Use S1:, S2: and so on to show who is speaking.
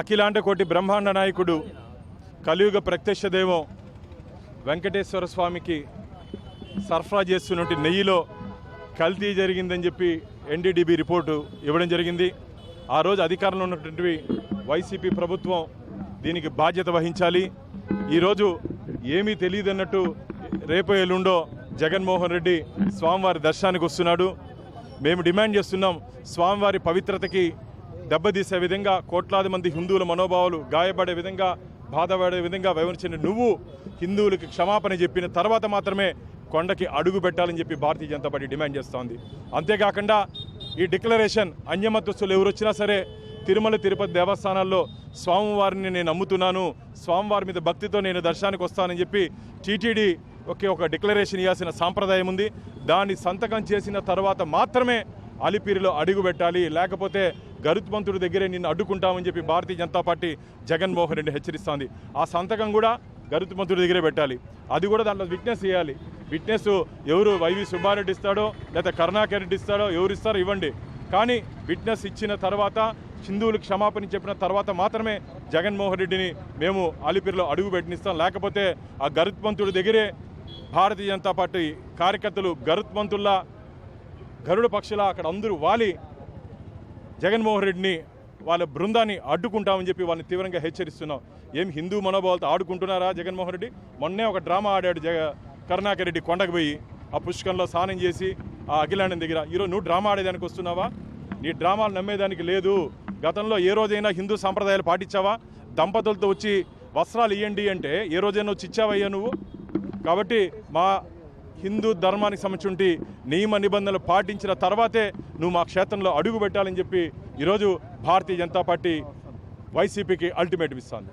S1: అఖిలాండ కోటి బ్రహ్మాండ నాయకుడు కలియుగ ప్రత్యక్ష దైవం వెంకటేశ్వర స్వామికి సరఫరా చేస్తున్నటువంటి నెయ్యిలో కల్తీ జరిగిందని చెప్పి ఎన్డీడీబీ రిపోర్టు ఇవ్వడం జరిగింది. ఆ రోజు అధికారంలో ఉన్నటువంటి వైసీపీ ప్రభుత్వం దీనికి బాధ్యత వహించాలి. ఈరోజు ఏమీ తెలియదన్నట్టు రేపు ఎల్లుండో జగన్మోహన్ రెడ్డి స్వామివారి దర్శనానికి వస్తున్నాడు. మేము డిమాండ్ చేస్తున్నాం స్వామివారి పవిత్రతకి దెబ్బతీసే విధంగా కోట్లాది మంది హిందువుల మనోభావాలు గాయపడే విధంగా బాధపడే విధంగా వివరించిన నువ్వు హిందువులకి క్షమాపణ చెప్పిన తర్వాత మాత్రమే కొండకి అడుగు పెట్టాలని చెప్పి భారతీయ జనతా పార్టీ డిమాండ్ చేస్తోంది. అంతేకాకుండా ఈ డిక్లరేషన్ అన్యమతస్తులు ఎవరు వచ్చినా సరే తిరుమల తిరుపతి దేవస్థానాల్లో స్వామివారిని నేను నమ్ముతున్నాను స్వామివారి మీద భక్తితో నేను దర్శనానికి వస్తానని చెప్పి టీటీడీ ఒకే ఒక డిక్లరేషన్ ఇవ్వాల్సిన సాంప్రదాయం ఉంది. దాన్ని సంతకం చేసిన తర్వాత మాత్రమే అలిపిరిలో అడుగు పెట్టాలి. లేకపోతే గరుత్మంతుడి దగ్గరే నిన్ను అడ్డుకుంటామని చెప్పి భారతీయ జనతా పార్టీ జగన్మోహన్ రెడ్డి హెచ్చరిస్తోంది. ఆ సంతకం కూడా గరుత్మంతుడి దగ్గరే పెట్టాలి. అది కూడా దాంట్లో విట్నెస్ చేయాలి. విట్నెస్ ఎవరు వైవి సుబ్బారెడ్డి ఇస్తాడో లేదా కరుణాకర్ రెడ్డి ఇస్తాడో ఎవరు ఇస్తారో ఇవ్వండి. కానీ విట్నెస్ ఇచ్చిన తర్వాత హిందువులకు క్షమాపణ చెప్పిన తర్వాత మాత్రమే జగన్మోహన్ రెడ్డిని మేము అలిపిరిలో అడుగు పెట్టినిస్తాం. లేకపోతే ఆ గరుత్మంతుడి దగ్గరే భారతీయ జనతా పార్టీ కార్యకర్తలు గరుత్మంతుల్లా గరుడ పక్షులా అక్కడ అందరూ వాలి. జగన్మోహన్ రెడ్డిని వాళ్ళ బృందాన్ని అడ్డుకుంటామని చెప్పి వాళ్ళని తీవ్రంగా హెచ్చరిస్తున్నాం. ఏం హిందూ మనోభావాలతో ఆడుకుంటున్నారా జగన్మోహన్ రెడ్డి? మొన్నే ఒక డ్రామా ఆడాడు జగ కరుణాకర్ రెడ్డి కొండకు పోయి ఆ పుష్కంలో స్నానం చేసి ఆ అఖిలాండం దగ్గర. ఈరోజు నువ్వు డ్రామా ఆడేదానికి వస్తున్నావా? నీ డ్రామాలు నమ్మేదానికి లేదు. గతంలో ఏ రోజైనా హిందూ సాంప్రదాయాలు పాటించావా? దంపతులతో వచ్చి వస్త్రాలు ఇవ్వండి అంటే ఏ రోజైనా వచ్చి ఇచ్చావయ్యా నువ్వు? కాబట్టి మా హిందూ ధర్మానికి సంబంధించి నియమ నిబంధనలు పాటించిన తర్వాతే నువ్వు మా క్షేత్రంలో అడుగు పెట్టాలని చెప్పి ఈరోజు భారతీయ జనతా పార్టీ వైసీపీకి అల్టిమేట్ ఇస్తుంది.